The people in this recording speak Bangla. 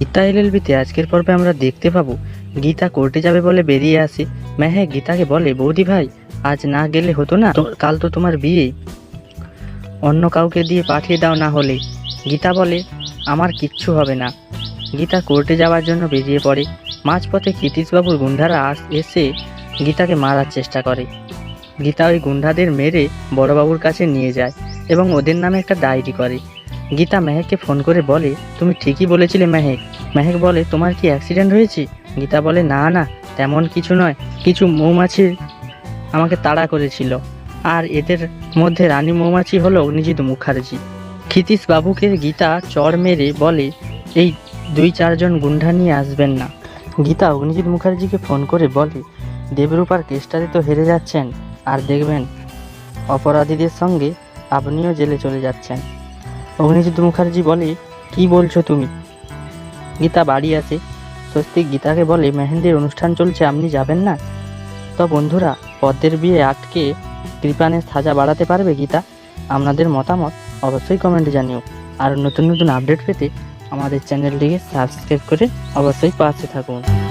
গীতা এলএলবিতে আজকের পর্বে আমরা দেখতে পাবো, গীতা কোর্টে যাবে বলে বেরিয়ে আসে। মেহে গীতাকে বলে, বৌদি ভাই, আজ না গেলে হতো না? কাল তো তোমার বিয়ে। অন্য কাউকে দিয়ে পাঠিয়ে দাও না হলে। গীতা বলে, আমার কিচ্ছু হবে না। গীতা কোর্টে যাওয়ার জন্য বেরিয়ে পড়ে। মাঝপথে কৃতিশবাবুর গুন্ডারা আস- এসে গীতাকে মারার চেষ্টা করে। গীতা ওই গুন্ডাদের মেরে বড়বাবুর কাছে নিয়ে যায় এবং ওদের নামে একটা ডায়েরি করে। গীতা মেহেককে ফোন করে বলে, তুমি ঠিকই বলেছিলে মেহেক। মেহেক বলে, তোমার কি অ্যাক্সিডেন্ট হয়েছে? গীতা বলে, না না, তেমন কিছু নয়। কিছু মৌমাছি আমাকে তাড়া করেছিল। আর এদের মধ্যে রানী মৌমাছি হলো অগ্নিজিৎ মুখার্জি। ক্ষিতীশ বাবুকে গীতা চড় মেরে বলে, এই দুই চারজন গুন্ডা নিয়ে আসবেন না। গীতা অগ্নিজিৎ মুখার্জিকে ফোন করে বলে, দেবরূপার কেসটাতে তো হেরে যাচ্ছেন। আর দেখবেন, অপরাধীদের সঙ্গে আপনিও জেলে চলে যাচ্ছেন। অগ্নিজিৎ মুখার্জি বলে, কি বলছো তুমি? গীতা বাড়ি আছে। স্বস্তিক গীতাকে বলে মেহেন্দির অনুষ্ঠান চলছে, আপনি যাবেন না? তো বন্ধুরা পদ্মের বিয়ে আটকে কৃপানের সাজা বাড়াতে পারবে গীতা? আপনাদের মতামত অবশ্যই কমেন্টে জানিও। আর নতুন নতুন আপডেট পেতে আমাদের চ্যানেলটিকে সাবস্ক্রাইব করে অবশ্যই পাশে থাকুন।